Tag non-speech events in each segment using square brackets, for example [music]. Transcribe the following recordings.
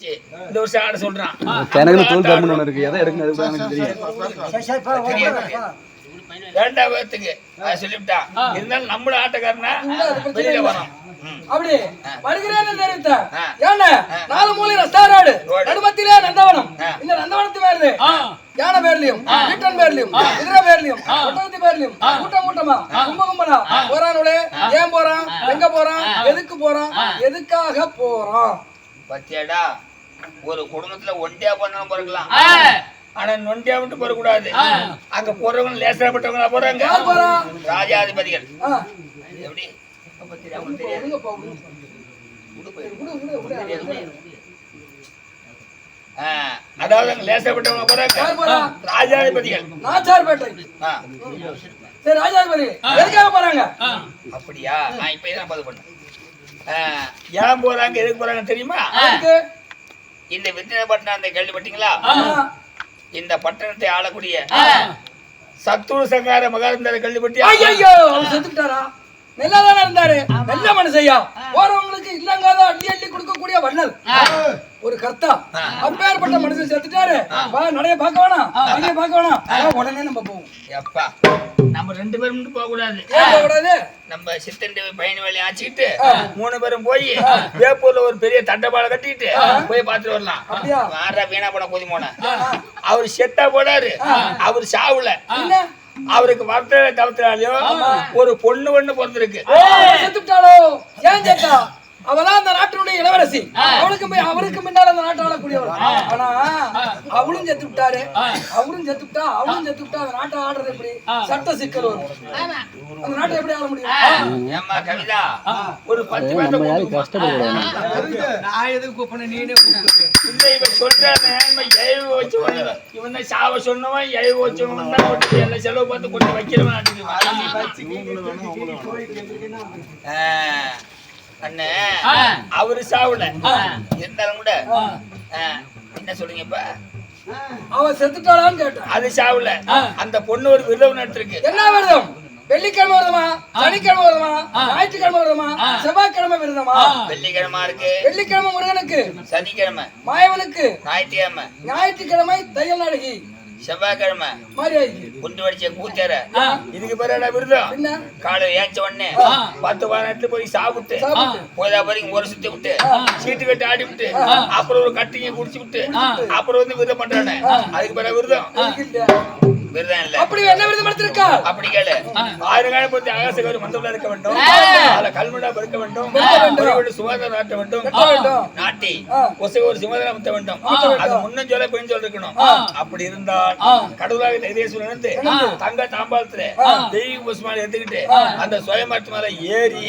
இந்த வருஷம் ஆட சொல்றான். எனக்கு தோல் ஒன்று இருக்கு. எதை எடுக்கணும் எனக்கு தெரியும் இருந்தாலும் ஆட்டக்காரனா வெளியில வரோம். அப்படி வருகிறேன் தெரிவித்த நாலு. நடுமத்திலே நந்தவனம். இந்த நந்தவனத்து பேர்ல. யானை பேர்லயும் வீட்டன் பேர்லயும் குதிரை பேர்லயும் ஒட்டகத்தி பேர்லயும் கூட்டம் கூட்டமா கும்ப கும்பலா போறானுளே ஏன் போறான் எங்க போறான் எதுக்கு போறான் எதுக்காக போறான்? பத்தியாடா ஒரு குடும்பத்துல ஒண்டியா பண்ணாலும் பிறக்கலாம். ஆனா நொண்டியா விட்டு போறக்கூடாது. அங்க போறவங்க லேசப்பட்டவங்களா போறாங்க? யார் போறான் ராஜாதிபதிகள். எப்படி? தெரியாது, அதாவது அங்க லேசப்பட்டவங்க போறாங்க? யார் போறா? ராஜாதிபதிகள். ராஜாதிபதி எதுக்காக போறாங்க? அப்படியா? நான் இப்ப இதான் பதிவு பண்ணேன். ஏன் போறாங்க எதுக்கு போறாங்க தெரியுமா? இந்த வித்தினப்பட்டினம் அந்த கேள்விப்பட்டீங்களா. இந்த பட்டணத்தை ஆளக்கூடிய சத்துரு சங்கார மகாரந்தரை கேள்விப்பட்டியா? ஐயையோ அவர் செத்துட்டாரா? நல்லாதானே இருந்தாரு. நல்ல மனுஷையா. போறவங்களுக்கு இல்லங்காத அள்ளி அள்ளி கொடுக்கக்கூடிய வள்ளல். ஒரு கர்த்தா. அப்பேற்பட்ட மனுஷன் செத்துட்டாரு. வா நடைய பார்க்க வேணாம். நடைய பார்க்க வேணாம். உடனே நம்ம போவோம். எப்பா நம்ம ரெண்டு பேரும் மட்டும் போக கூடாது போக கூடாது நம்ம சித்தண்டி பயணி வேலையை ஆச்சுக்கிட்டு மூணு பேரும் போய் வேப்பூர்ல ஒரு பெரிய தண்டபாலை கட்டிட்டு போய் பார்த்துட்டு வரலாம்? வாரா வீணா போன கொதி போன அவர் செத்தா போனாரு. அவர் சாவுல. அவருக்கு வர்த்த தவத்தினாலையும் ஒரு பொண்ணு ஒண்ணு பிறந்திருக்கு. ஏன் கேட்டா அவதான் அந்த நாட்டினுடைய இளவரசி. அவளுக்கு போய் அவருக்கு முன்னால அந்த நாட்டை ஆளக்கூடியவள் ஆனா அவளும் செத்து விட்டாரு. அவரும் செத்து விட்டா அவளும் செத்து விட்டா அந்த நாட்டை ஆடுறது எப்படி? சட்ட சிக்கல் வரும். அந்த நாட்டை எப்படி ஆள முடியும்? ஒரு பத்து கூப்பிடுமா? கஷ்டப்படக்கூடாது நான் எதுக்கு கூப்பிட நீனே இல்ல இவன் சொல்றானே, இவன் எழுவி வச்சு இவன் சாவ சொன்னவன் எழுவி வச்சவன் தான் எல்லாம் செலவு பார்த்து கொண்டு வைக்கிறவன். அண்ணே. அவரு சாவுல. இருந்தாலும் கூட என்ன சொல்றீங்க இப்ப அவ செத்துட்டாளான்னு கேட்டேன். அது சாவுல. அந்த பொண்ணு ஒரு விரதம் நடத்திருக்கு என்ன விரதம்? வெள்ளிக்கிழமை விரதமா? சனிக்கிழமை விரதமா? ஞாயிற்றுக்கிழமை விரதமா? செவ்வாய்க்கிழமை விரதமா? வெள்ளிக்கிழமை இருக்கு. வெள்ளிக்கிழமை முருகனுக்கு. சனிக்கிழமை. மாயவனுக்கு. ஞாயிற்றுக்கிழமை. ஞாயிற்றுக்கிழமை தையல் நாடகி செவ்வாய்க்கிழமை. குண்டு வடிச்ச கூத்தேற இதுக்கு பிறகு விரதம்? காலையில ஏஞ்ச உடனே பத்து பதினெட்டு போய் சாப்பிட்டு. போதா வரைக்கும் ஒரு சுத்தி விட்டு சீட்டு கட்டி ஆடி விட்டு அப்புறம் ஒரு கட்டிங்க குடிச்சு விட்டு அப்புறம் வந்து விரதம் பண்றானே. அதுக்கு பிறகு விரதம். விரதம் இல்ல அப்படி என்ன விரதம் எடுத்திருக்கா அப்படி கேளு. ஆயிரம் காலம் பத்தி ஆகாசகர் மந்தபுல இருக்க வேண்டும். அதுல கல்முடா பெருக்க வேண்டும். சுகாதாரம் நாட்ட வேண்டும். நாட்டி. ஒசை ஒரு சிமதானம் முத்த வேண்டும். அது முன்னும் சொல்ல பெண் சொல்ல இருக்கணும். அப்படி இருந்தால் கடவுளாக தைரியேஸ்வரன் இருந்து தங்க தாம்பாளத்துல தெய்வ புஷ்மாலை எடுத்துக்கிட்டு அந்த சுயமரத்து மேல ஏறி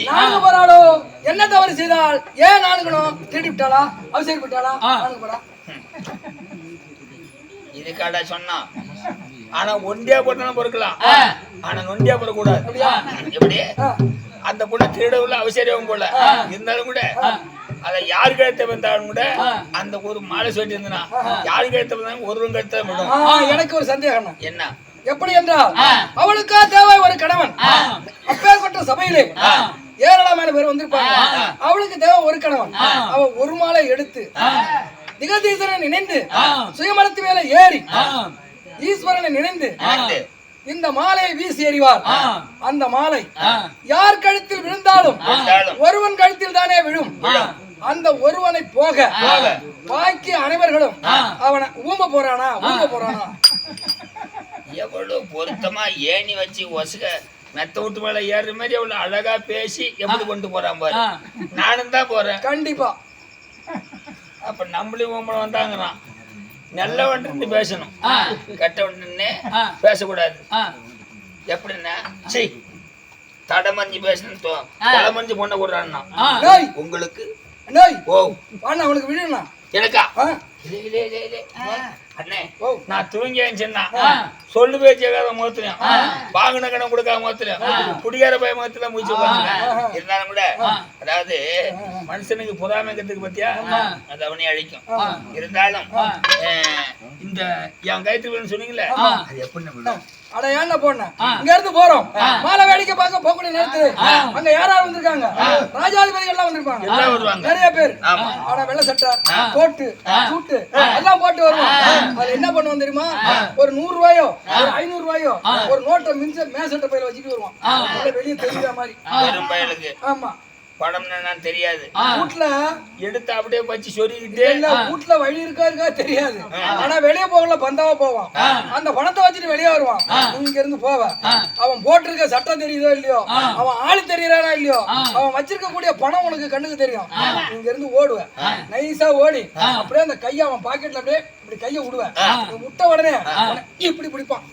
என்ன தவறு செய்தால் ஏன் நான்கணும்? திருடி விட்டாளா? நான்கு போறா இதுக்காடா சொன்னான் ஆனா ஒண்டியா போட்டாலும் பொறுக்கலாம். ஆனா நொண்டியா போடக்கூடாது. எப்படி. அந்த பொண்ணு திருடவுல அவசரம் போல. இருந்தாலும் கூட அத யாரு கழுத்த வந்தாலும் கூட அந்த ஒரு மாலை சொல்லி இருந்தா யாரு கழுத்த வந்தாலும் ஒருவன் கழுத்த ஆ, எனக்கு ஒரு சந்தேகம். என்ன? எப்படி என்றால் அவளுக்கா தேவை ஒரு கணவன்? அப்பேற்பட்ட சபையிலே ஏராளமான பேர் வந்திருப்பாங்க. அவளுக்கு தேவை ஒரு கணவன். அவ ஒரு மாலை எடுத்து திகதீசனை நினைந்து சுயமரத்து மேல ஏறி ஈஸ்வரனை நினைந்து. இந்த மாலையை வீசி எறிவார். அந்த மாலை யார் கழுத்தில் விழுந்தாலும். ஒருவன் கழுத்தில் தானே விழும். அந்த ஒருவனை போக பாக்கி அனைவர்களும் அவனை ஊம்ப போறானா? ஊம்ப போறானா? எவ்வளவு பொருத்தமா ஏணி வச்சு ஒசுக மெத்த விட்டு மேல ஏறுற மாதிரி எவ்வளவு அழகா பேசி எப்படி கொண்டு போறான் பாரு. நானும் தான் போறேன். கண்டிப்பா. அப்ப நம்மளையும் ஓம்பளம் வந்தாங்கறான். நல்ல இருந்து பேசணும். கெட்ட வண்டின்னு பேசக்கூடாது. எப்படின்னா சி தடமஞ்சி பேசணும் தடமஞ்சி பொண்ணை கொடுறான்னா டேய். உங்களுக்கு ஓ அவனுக்கு விடுண்ணா. எனக்கா? அண்ணே. நான் தூங்கி சொன்னா சொல்லு பேச்சுக்காக முகத்துலயும் வாங்கின கணம் கொடுக்காம முகத்துலயும் குடியார பய முகத்துல உட்காருங்க. இருந்தாலும் கூட அதாவது மனுஷனுக்கு பொறாமைங்கிறதுக்கு பத்தியா அது அவனை அழிக்கும். இருந்தாலும் இந்த என் விழுன்னு சொன்னீங்களே அது எப்படி அட ஏன்டா போனேன் இங்க இருந்து போறோம். மாலை வேடிக்கை பார்க்க போகக்கூடிய நேரத்துல அங்க யார் யார் வந்திருக்காங்க? ராஜாதிபதிகள் எல்லாம் வந்திருப்பாங்க. நிறைய பேர். ஆனா வெள்ளை சட்டை கோட்டு சூட்டு எல்லாம் போட்டு வருவாங்க அது என்ன பண்ணுவோம் தெரியுமா? ஒரு நூறு ரூபாயோ ஒரு ஐநூறு ரூபாயோ ஒரு நோட்டை மிஞ்ச மேசட்ட பையில வச்சுட்டு வருவான் உள்ள வெளியே தெரியுற மாதிரி. ஆமா. படம் என்னன்னு தெரியாது. வீட்டுல எடுத்து அப்படியே வச்சு சொருகிட்டு இல்ல வீட்டுல வழி இருக்கா இருக்கா தெரியாது ஆனா வெளியே போகல பந்தாவா போவான். அந்த பணத்தை வச்சுட்டு வெளியே வருவான். இங்க இருந்து போவ. அவன் போட்டிருக்க சட்டம் தெரியுதோ இல்லையோ? அவன் ஆளு தெரியறானா இல்லையோ? அவன் வச்சிருக்க கூடிய பணம் உனக்கு கண்ணுக்கு தெரியும். இங்க இருந்து ஓடுவ. நைஸா ஓடி. அப்படியே அந்த கைய அவன் பாக்கெட்ல அப்படியே இப்படி கைய விடுவேன். நீ விட்ட உடனே இப்படி பிடிப்பான்.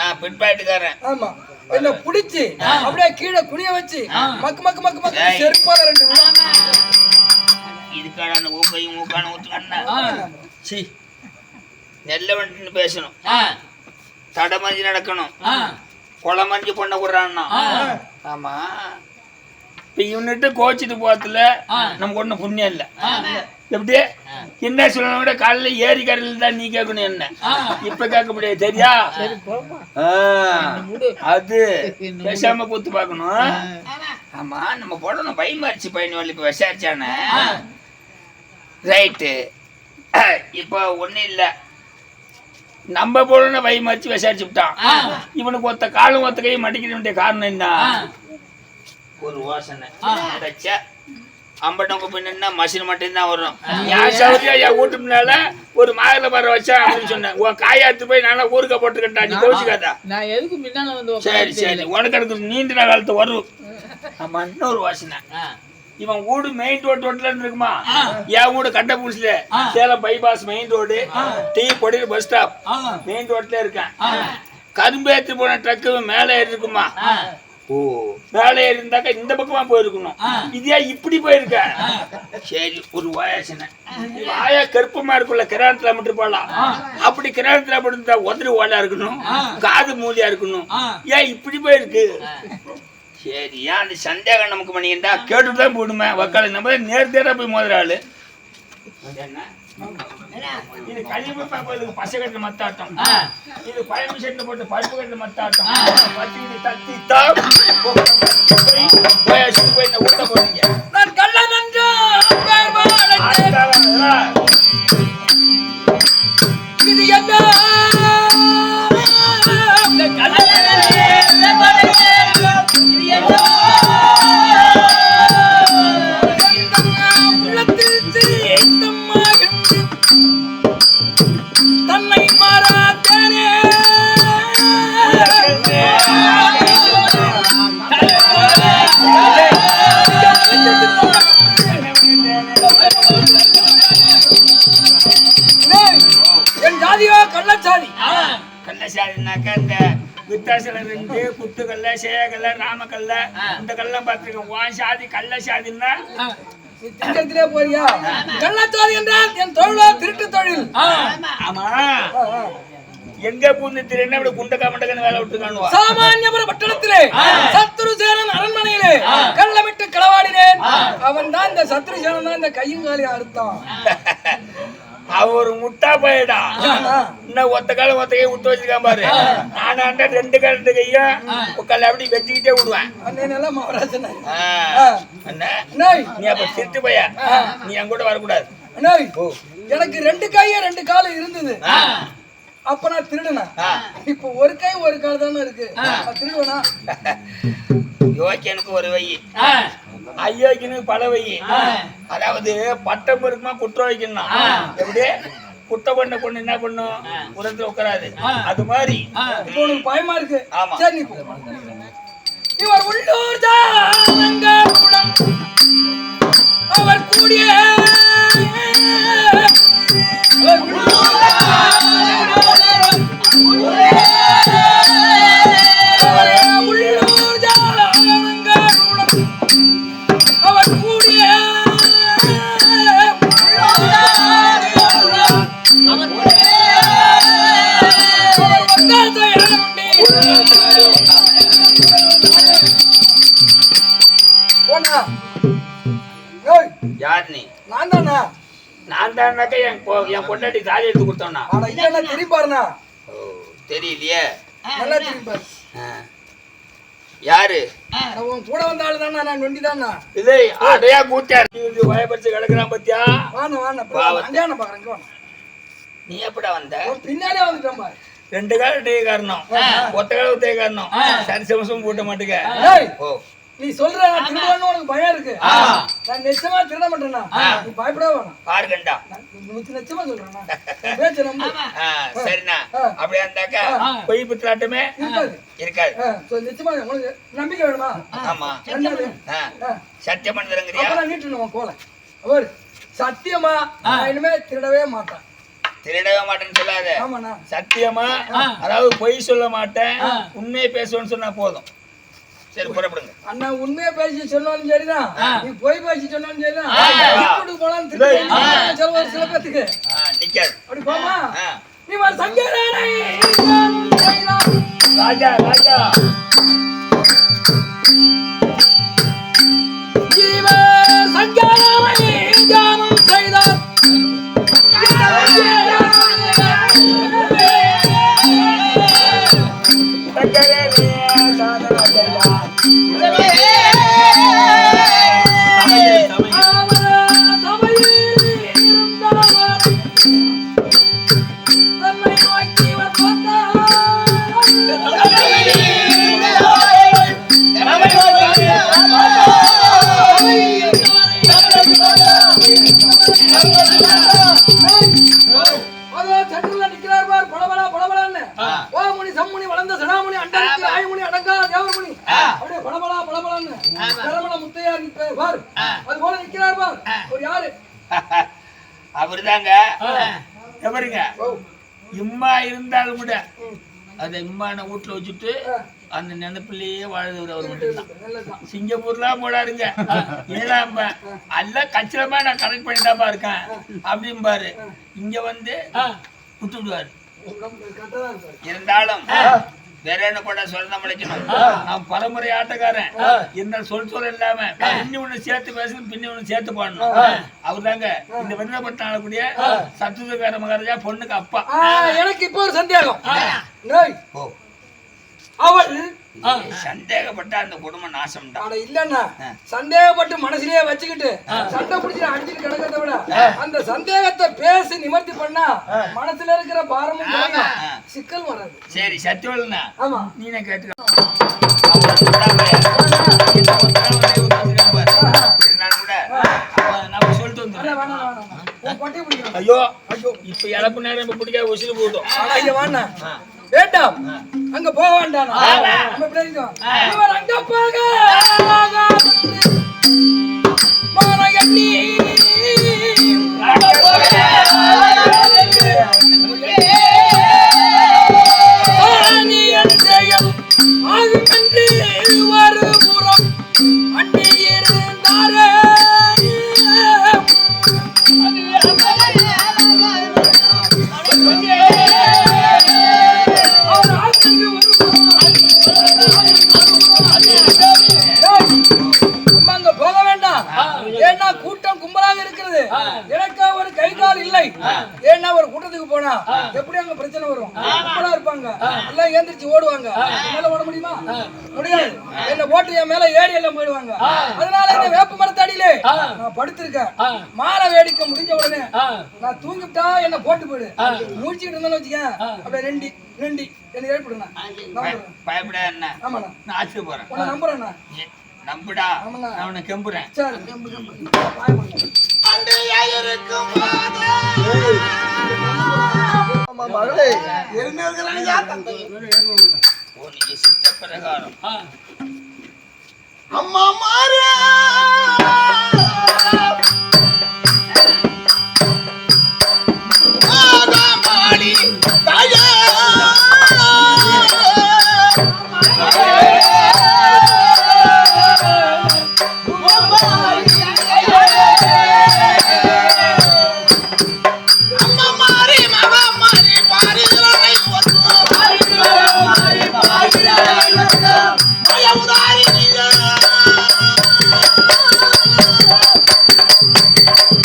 நான் பிட் பாயிட்டுக்காரன் ஆமா. என்ன புடிச்சு அப்படியே கீழே குனிய வச்சு மக்கு மக்கு மக்கு மக்கு. செருப்பால ரெண்டு. இதுக்கான ஊப்பையும் ஊக்கான ஊத்துக்கண்ணா சி. நெல்ல வந்துட்டு பேசணும். தடமஞ்சி நடக்கணும். குளமஞ்சி பொண்ணை விடுறான்னா. ஆமா. இப்ப இவன்கிட்ட கோச்சிட்டு போறதுல நமக்கு ஒண்ணும் புண்ணியம் இல்ல. எப்படி? என்ன சொல்லணும் விட காலையில ஏரி கரையில தான் நீ கேட்கணும் என்ன? இப்ப கேட்க முடியாது சரியா அது. பேசாம கூத்து பார்க்கணும். ஆமா நம்ம போடணும். பயமாரிச்சு பையன் வழி இப்ப விசாரிச்சானே. ரைட்டு. இப்போ ஒண்ணும் இல்ல. நம்ம போடணும் பயமாரிச்சு விசாரிச்சு விட்டான். இவனுக்கு ஒத்த காலும் ஒத்த கையும் மடிக்க வேண்டிய காரணம் என்ன? ஒரு வாசனை. அடைச்சா அம்பட்டவங்க பின்னா மசின் மட்டும்தான் வரும். என் சௌரியா என் வீட்டு முன்னால ஒரு மாயில மரம் வச்சா அப்படின்னு சொன்னேன். உன் காயாத்து போய் நல்லா ஊருக்க போட்டுக்கிட்டா நீ கோச்சுக்காதா நான் எதுக்கு முன்னால வந்து சரி சரி. உனக்கு எனக்கு நீண்ட காலத்து வரும் ஆமா இன்னொரு வாசனை. இவன் வீடு மெயின் ரோட் ரோட்ல இருக்குமா? என் வீடு கண்டபுடிச்சுல சேலம் பைபாஸ் மெயின் ரோடு டீ கொடியில் பஸ் ஸ்டாப் மெயின் ரோட்ல இருக்கேன். கரும்பு ஏற்றி போன ட்ரக்கு மேலே ஏறி இருக்குமா? ஏறி இருந்தாக்கா இந்த பக்கமா போயிருக்கணும். இதே இப்படி போயிருக்க? சரி ஒரு வாயாசனை வாயா கருப்பமா இருக்குல்ல கிராணத்துல மட்டும் போடலாம் அப்படி கிராணத்துல மட்டும் இருந்தா உதறி ஓடா இருக்கணும் காது மூலியா இருக்கணும். ஏன் இப்படி போயிருக்கு? சரி ஏன் அந்த சந்தேகம் நமக்கு பண்ணியிருந்தா கேட்டுட்டு தான் போடுமே வக்கால நம்ம நேர் நேரா போய் மோதுற ஆளு என்ன? இது கலியப்பா கோயிலுக்கு பசை கட்டின மத்தாட்டம். இது பழனி செட்டில் போட்டு பருப்பு கட்டின மத்தாட்டம். வச்சுக்கிட்டு தத்தி தான். போய் போய் இந்த ஊட்ட போறீங்க. நான் கள்ளன் என்று பேர் வாழைத்தேன். இது என்ன? கள்ளன் என்று. இது என்ன? தன்னை என் ஜாதியோ கள்ளச்சாதி. கள்ளசாதினாக்கா இந்த வித்தாசல ரெண்டு குத்துக்கல்ல சேகல்ல ராமக்கல்ல. இந்த கல்லாம் பார்த்துருக்கேன். உன் சாதி கள்ள சாதின்னா நீ திங்கத்திலே போறியா? கள்ளச்சாதி என்றால் என் தொழிலோ திருட்டு தொழில். ஆமா. எங்க பூந்து திரு இப்படி குண்டக்கா மண்டக்கன்னு வேலை விட்டுருக்கானுவா சாமானியபுர பட்டணத்திலே சத்ருசேனன் அரண்மனையிலே கள்ளமிட்டு களவாடினேன். அவன் தான் இந்த சத்ருசேனன் தான் இந்த கையும் காலையும் அறுத்தான். அவ ஒரு முட்டா பையடா. இன்னும் ஒத்த காலம் ஒத்த கையை விட்டு வச்சிருக்கான் பாரு நானாண்ட ரெண்டு கால் ரெண்டு கையும் உட்கால அப்படி வெட்டிக்கிட்டே விடுவேன். நீ அப்ப திருட்டு பைய? நீ என் கூட வரக்கூடாது. எனக்கு ரெண்டு கையும் ரெண்டு காலும் இருந்தது. அப்ப நான் திருடுனேன். இப்ப ஒரு கை ஒரு கால் தானே இருக்கு. திருடுவேனா? யோக்கியனுக்கு ஒரு வை. ஐயோக்கியனுக்கு பல வை. அதாவது பட்டம் இருக்குமா குற்றம் வைக்கணும் எப்படி? குட்டை பண்ண பொண்ணு என்ன பண்ணும் உரத்துல உட்காராது. அது மாதிரி உனக்கு பயமா இருக்கு. ஆமா. சரி. இவர் உள்ளூர் ஜானங்களுடன் அவர் கூடிய அவர் உள்ளூர் யார் நீ நான் தானா நான் தான்னாக்க என் என் பொண்டாட்டி தாலி எடுத்து கொடுத்தோம்னா ஆனா இல்லன்னா தெரியும் பாருண்ணா ஓ, தெரியலையே. நல்லா. யாரு? அவன் கூட வந்த ஆளு தானா நான் நொண்டி தானா இது அடையா கூட்டார் பயப்பரிச்சு கிடக்குறான் பத்தியா? வாண்ணா வாண்ணா பாவத்தை. அங்கே பாக்குறேன். நீ எப்படா வந்த? பின்னாடியே வந்துட்டான் பாரு. ரெண்டு கால டீ காரணம். ஒத்த கால ஒத்தே காரணம். சரி சமசம் போட்ட மாட்டுக்க. ஓ நீ சொல்ற நான் உனக்கு பயம் இருக்கு. நான் நிச்சயமா திருட மாட்டேனா நீ பயப்படவே வேணாம். ஆறு கண்டா. நான் நூத்தி நிச்சயமா சொல்றேன்னா பேச்சு நம்பு. சரிண்ணா. அப்படியா இருந்தாக்கா பொய் புத்திராட்டமே இருக்காது. நிச்சயமா உனக்கு நம்பிக்கை வேணுமா? ஆமா. சத்தியம் பண்ணுறங்கிறியா உன் கோலை. அவர் சத்தியமா நான் இனிமே திருடவே மாட்டேன். திருடவே மாட்டேன்னு சொல்லாத. சத்தியமா? அதாவது பொய் சொல்ல மாட்டேன். உண்மையை பேசுவேன்னு சொன்னா போதும். சரி புறப்படுங்க. அண்ணா உண்மையா பேசி சொன்னாலும் சரிதான். நீ போய் பேசி சொன்னாலும் சரிதான். இப்படி போலாம் திருப்பி சொல்ல ஒரு சில பேத்துக்கு. ஆ, நிக்காது. அப்படி போமா? ஆ. நீ ஒரு சங்கரனை செய்தான். ராஜா ராஜா. ஜீவ சங்கரனை தியானம் செய்தார். [laughs] அவர்தாங்க. எவருங்க? இம்மா இருந்தாலும் கூட. அதை இம்மான வீட்டுல வச்சுட்டு அந்த நினைப்பிலேயே வாழ்ந்தவர் அவர் மட்டும்தான். சிங்கப்பூர்லாம் போடாருங்க ஏழாம்ப அல்ல கச்சிதமா நான் கரெக்ட் பண்ணிட்டாப்பா இருக்கேன். அப்படிம்பாரு. இங்க வந்து விட்டுடுவாரு இருந்தாலும் வேற என்ன கூட சொல்ல முடிக்கணும் நான் பரம்பரை ஆட்டக்காரன். இந்த சொல் சொல் இல்லாம பின்னி ஒண்ணு சேர்த்து பேசணும் பின்னி ஒண்ணு சேர்த்து பாடணும். அவர் தாங்க இந்த வெண்ணப்பட்ட ஆளக்கூடிய சத்துவகார மகாராஜா பொண்ணுக்கு அப்பா. எனக்கு இப்போ ஒரு சந்தேகம். அவள் சந்தேகப்பட்ட அந்த குடும்பம் நாசம்டா. அட இல்லன்னா சந்தேகப்பட்டு மனசுலயே வச்சுக்கிட்டு சண்டை பிடிச்சி அடிச்சுட்டு கிடக்கிறத விட அந்த சந்தேகத்தை பேசி நிவர்த்தி பண்ணா மனசுல இருக்கிற பாரமும் குறையும். சிக்கல் வராது. சரி சத்தியவல்னா ஆமா. நீனே கேட்டுக்க. ஐயோ. ஐயோ இப்ப இழப்பு நேரம் இப்ப பிடிக்காத உசிறு போட்டோம் இங்க வாண்ணா. வேண்டாம். அங்க போக வேண்டாம். நம்ம இருக்கோம். இவர் அங்க போக அண்டி இருந்தாரே ஏன்னா கும்பலாக இருக்கிறது. எனக்கு ஒரு கை கால் இல்லை. ஏன்னா ஒரு கூட்டத்துக்கு போனா எப்படி அங்க பிரச்சனை வரும்? கும்பலா இருப்பாங்க. எல்லாம் ஏந்திரிச்சு ஓடுவாங்க. என்னால ஓட முடியுமா? முடியாது. என்ன போட்டு என் மேல ஏறி எல்லாம் போயிடுவாங்க. அதனால இந்த வேப்ப மரத்தடியிலே நான் படுத்திருக்கேன். மாலை வேடிக்கை முடிஞ்ச உடனே நான் தூங்கிட்டா என்ன போட்டு போயிடு. முடிச்சுக்கிட்டு இருந்தேன்னு வச்சுக்க அப்படியே ரெண்டி ரெண்டி. என்ன நம்புறேன். பயப்பட என்ன ஆமாண்ணா. நான் ஆச்சு போறேன். நம்புறேண்ணா. நம்புடா. நான் உன்னை கெம்புறேன். அம்மா மாறு!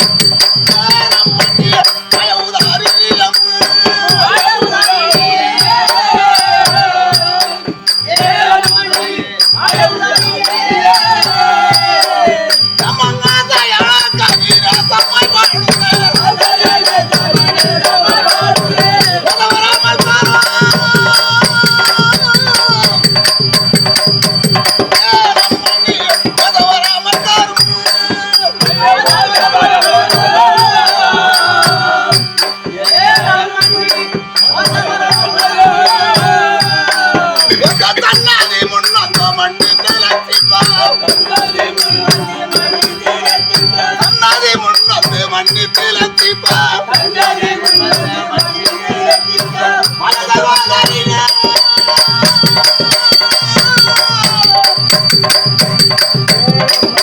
மாடி தாயா அம்மா மாறி மகா மாறி பாரிகளை உதாரி எங்க தன்னாதி முன்னந்த மண்ணி திளச்சிப்பா தன்னாதி முன்னந்து மண்ணி திளச்சிப்பா மனதவாதரிலே ஏறம்மனே மனதவாதரியம்மே அந்த வித்தகி நகர் மணிமுத்தான் அதிகாரம் வித்தகிரி நகர் மணிமுத்தான் அதிகாரம் ரகுமுகம் பாருங்க ஏறம்மனே ரகுமுகம் பாருங்க அந்த காத்தலிங்கமும்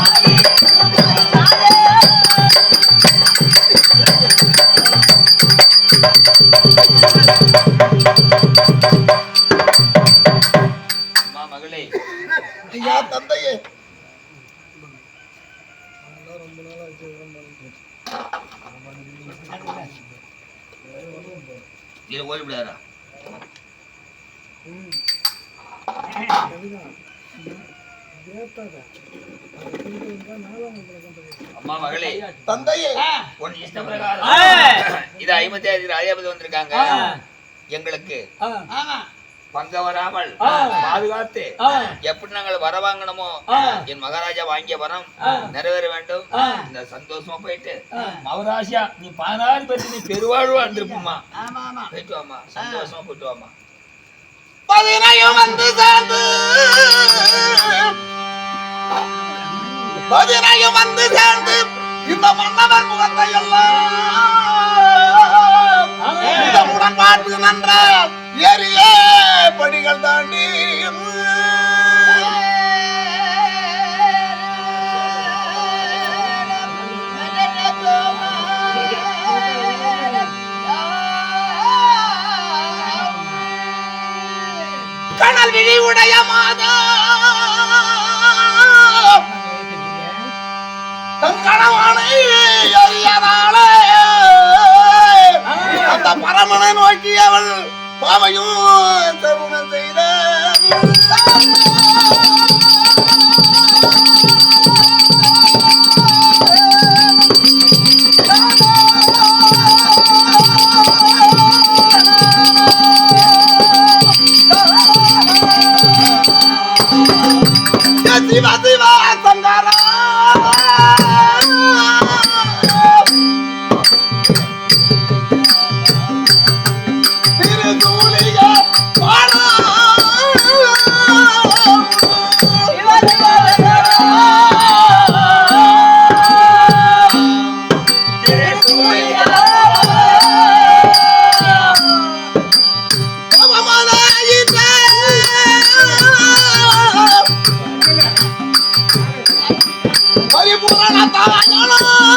ஐயா தந்தையே. இது ஓடிவிடாரா அம்மா மகளே. தந்தையே. உன் இஷ்ட பிரகாரம். இது ஐம்பத்தி ஐந்து ராஜாபதி வந்திருக்காங்க. எங்களுக்கு பங்க வராமல் பாதுகாத்து எப்படி நாங்கள் வர வாங்கணுமோ என் மகாராஜா வாங்கிய வரம் நிறைவேற வேண்டும். இந்த சந்தோஷமா போயிட்டு மகராஜா நீ பதினாறு பேருக்கு நீ பெருவாழ்வா இருந்திருப்போம்மா போயிட்டு வாமா சந்தோஷமா போயிட்டு வாமா பதினையும் வந்து சேர்ந்து. பதினையும் வந்து சேர்ந்து இந்த மன்னவர் முகத்தை எல்லாம் இதனுடன் பார்த்து நன்ற எரிய படிகள் தாண்டி. கடல் விழி உடைய மாதா ராமனை நோக்கி அவள் பாவையும் தருணம் செய்த சிவா சிவா சங்காரா பாடா பரிபூரண தாராளம்